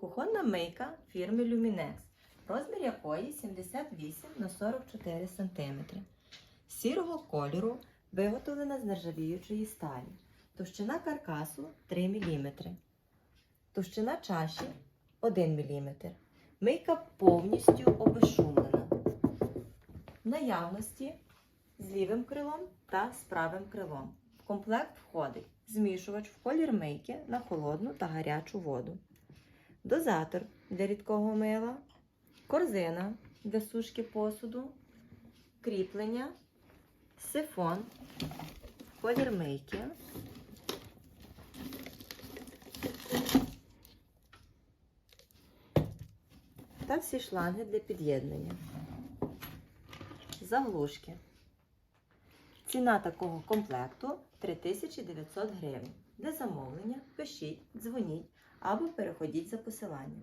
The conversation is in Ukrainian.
Кухонна мийка фірми Luminex, розмір якої 78 на 44 см. Сірого кольору виготовлена з нержавіючої сталі. Товщина каркасу 3 мм. Товщина чаші 1 мм. Мийка повністю обезшумлена. В наявності з лівим крилом та з правим крилом. В комплект входить змішувач в колір мийки на холодну та гарячу воду, дозатор для рідкого мила, корзина для сушки посуду, кріплення, сифон, в колір мийки. Та всі шланги для під'єднання. Заглушки. Ціна такого комплекту 3900 гривень. Для замовлення пишіть, дзвоніть або переходіть за посиланням.